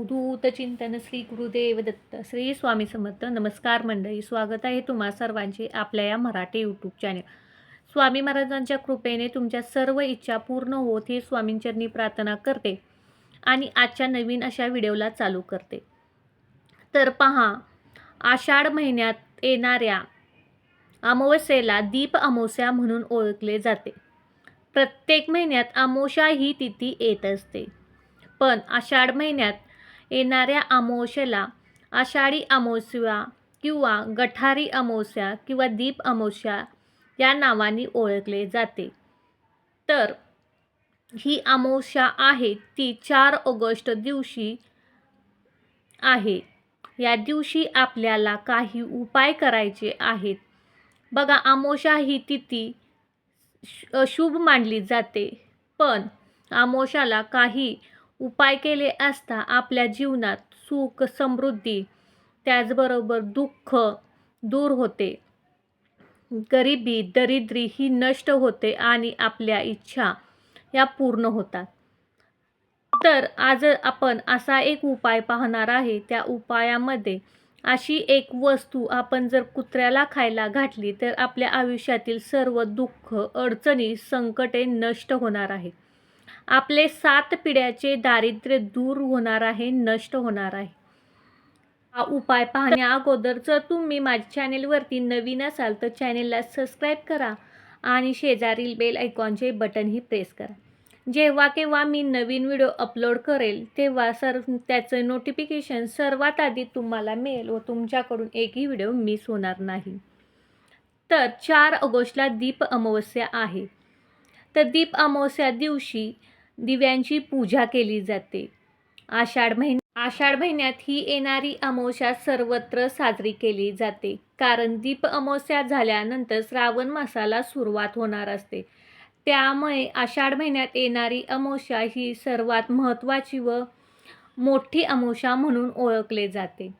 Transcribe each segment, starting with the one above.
अवधूत चिंतन श्री गुरुदेव दत्त श्री स्वामी समर्थ नमस्कार मंडळी स्वागत आहे तुम्हा सर्वांचे आपल्या या मराठी यूट्यूब चॅनल स्वामी महाराजांच्या कृपेने तुमच्या सर्व इच्छा पूर्ण होत हे स्वामींचरणी प्रार्थना करते आणि आजच्या नवीन अशा व्हिडिओला चालू करते. तर पहा आषाढ महिन्यात येणाऱ्या अमावस्येला दीप अमावस्या म्हणून ओळखले जाते. प्रत्येक महिन्यात अमावस्या ही तिथी येत असते. पण आषाढ महिन्यात येणाऱ्या अमावस्येला आषाढी अमावस्या किंवा गठारी अमावस्या किंवा दीप अमावस्या या नावाने ओळखले जाते. तर ही अमावस्या आहे ती चार ऑगस्ट दिवशी आहे. या दिवशी आपल्याला काही उपाय करायचे आहेत. बघा अमावस्या ही तिथी श- अशुभ मानली जाते. पण आमोशाला काही उपाय केले असता आपल्या जीवनात सुख समृद्धी त्याचबरोबर दुःख दूर होते. गरिबी दरिद्री ही नष्ट होते आणि आपल्या इच्छा या पूर्ण होतात. तर आज आपण असा एक उपाय पाहणार आहे. त्या उपायामध्ये अशी एक वस्तू आपण जर कुत्र्याला खायला घातली तर आपल्या आयुष्यातील सर्व दुःख अडचणी संकटे नष्ट होणार आहेत. आपले सात पिढ्याचे दारिद्र्य दूर होणार आहे नष्ट होणार आहे. हा उपाय पाहण्या अगोदर जर तुम्ही माझ्या चॅनेलवरती नवीन असाल तर चॅनेलला सबस्क्राईब करा आणि शेजारील बेल आयकॉनचे बटनही प्रेस करा. जेव्हा केव्हा मी नवीन व्हिडिओ अपलोड करेल तेव्हा सर त्याचं नोटिफिकेशन सर्वात आधी तुम्हाला मिळेल व तुमच्याकडून एकही व्हिडिओ मिस होणार नाही. तर चार ऑगस्टला दीप अमावस्या आहे. तर दीप अमावस्या दिवशी दिव्यांची पूजा केली जाते. आषाढ महिन्या आषाढ महिन्यात ही येणारी अमावस्या सर्वत्र साजरी केली जाते. कारण दीप अमावस्या झाल्यानंतर श्रावण मासाला सुरुवात होणार असते. त्यामुळे आषाढ महिन्यात येणारी अमावस्या ही सर्वात महत्त्वाची व मोठी अमावस्या म्हणून ओळखले जाते.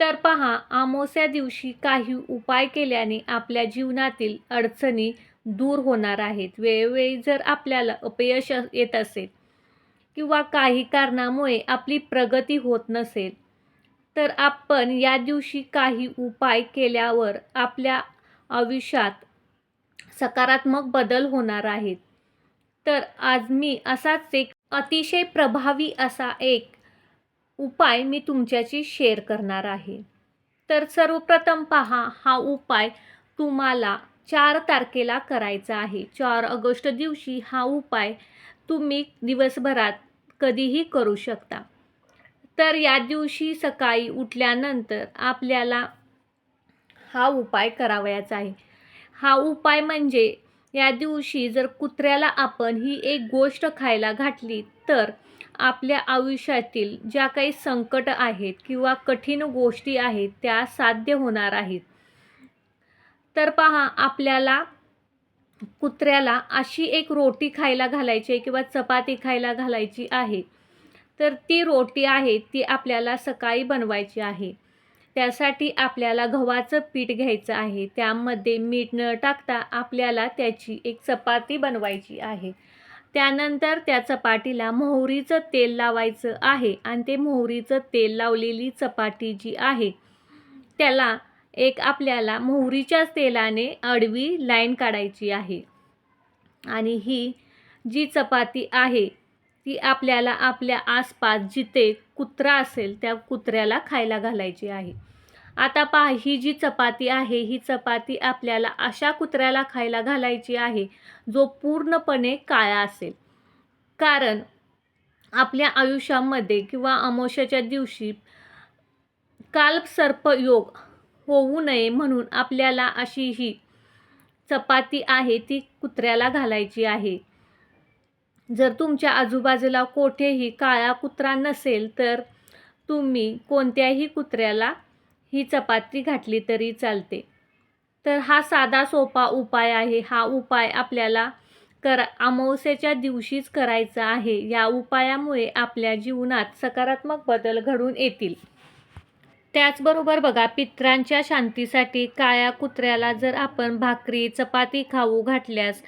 तर पहा अमावस्या दिवशी काही उपाय केल्याने आपल्या जीवनातील अडचणी दूर होणार आहेत. वेळोवेळी जर आपल्याला अपयश येत असेल किंवा काही कारणामुळे आपली प्रगती होत नसेल तर आपण या दिवशी काही उपाय केल्यावर आपल्या आयुष्यात सकारात्मक बदल होणार आहेत. तर आज मी असाच एक अतिशय प्रभावी असा एक उपाय मी तुमच्याशी शेअर करणार आहे. तर सर्वप्रथम पहा हा उपाय तुम्हाला चार तारखेला करायचा आहे. चार ऑगस्ट दिवशी हा उपाय तुम्ही दिवसभरात कधीही करू शकता. तर या दिवशी सकाळी उठल्यानंतर आपल्याला हा उपाय करावयाचा आहे. हा उपाय म्हणजे या दिवशी जर कुत्र्याला आपण ही एक गोष्ट खायला घातली तर आपल्या आयुष्यातील ज्या काही संकट आहेत किंवा कठीण गोष्टी आहेत त्या साध्य होणार आहेत. तर पहा आपल्याला कुत्र्याला अशी एक रोटी खायला घालायची आहे किंवा चपाती खायला घालायची आहे. तर ती रोटी आहे ती आपल्याला सकाळी बनवायची आहे. त्यासाठी आपल्याला गव्हाचं पीठ घ्यायचं आहे. त्यामध्ये मीठ न टाकता आपल्याला त्याची एक चपाती बनवायची आहे. त्यानंतर त्या चपातीला मोहरीचं तेल लावायचं आहे आणि ते मोहरीचं तेल लावलेली चपाती जी आहे त्याला एक आपल्याला मोहरीच्याच तेलाने आडवी लाईन काढायची आहे. आणि ही जी चपाती आहे ती आपल्याला आपल्या आसपास जिथे कुत्रा असेल त्या कुत्र्याला खायला घालायची आहे. आता पहा ही जी चपाती आहे ही चपाती आपल्याला अशा कुत्र्याला खायला घालायची आहे जो पूर्णपणे काळा असेल. कारण आपल्या आयुष्यामध्ये किंवा अमावस्याच्या दिवशी कालसर्पयोग होऊ नये म्हणून आपल्याला अशी ही चपाती आहे ती कुत्र्याला घालायची आहे. जर तुमच्या आजूबाजूला कोठेही काळा कुत्रा नसेल तर तुम्ही कोणत्याही कुत्र्याला ही चपाती घातली तरी चालते. तर हा साधा सोपा उपाय आहे. हा उपाय आपल्याला कर अमावस्येच्या दिवशीच करायचा आहे. या उपायामुळे आपल्या जीवनात सकारात्मक बदल घडून येतील. त्याचबरोबर बघा पित्रांच्या शांतीसाठी काळ्या कुत्र्याला जर आपण भाकरी चपाती खाऊ घातल्यास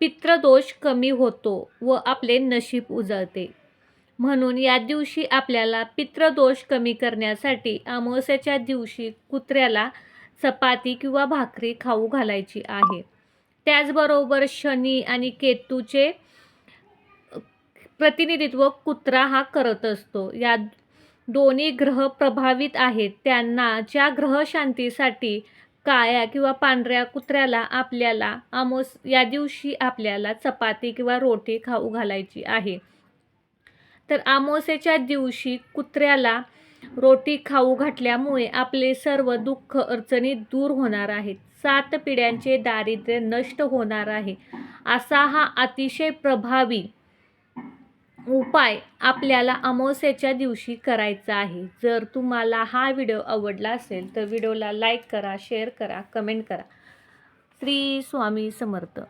पित्रदोष कमी होतो व आपले नशीब उजळते. म्हणून या दिवशी आपल्याला पित्रदोष कमी करण्यासाठी अमावस्याच्या दिवशी कुत्र्याला चपाती किंवा भाकरी खाऊ घालायची आहे. त्याचबरोबर शनी आणि केतूचे प्रतिनिधित्व कुत्रा हा करत असतो. या दोन्ही ग्रह प्रभावित आहेत. त्यांना ज्या ग्रहशांतीसाठी काळ्या किंवा पांढऱ्या कुत्र्याला आपल्याला आमोस या दिवशी आपल्याला चपाती किंवा रोटी खाऊ घालायची आहे. तर आमोसेच्या दिवशी कुत्र्याला रोटी खाऊ घातल्यामुळे आपले सर्व दुःख अडचणी दूर होणार आहेत. सात पिढ्यांचे दारिद्र्य नष्ट होणार आहे. असा हा अतिशय प्रभावी उपाय आपल्याला अमावस्याच्या दिवशी करायचा आहे. जर तुम्हाला हा व्हिडिओ आवडला असेल तर व्हिडिओला लाईक करा शेअर करा कमेंट करा. श्री स्वामी समर्थ.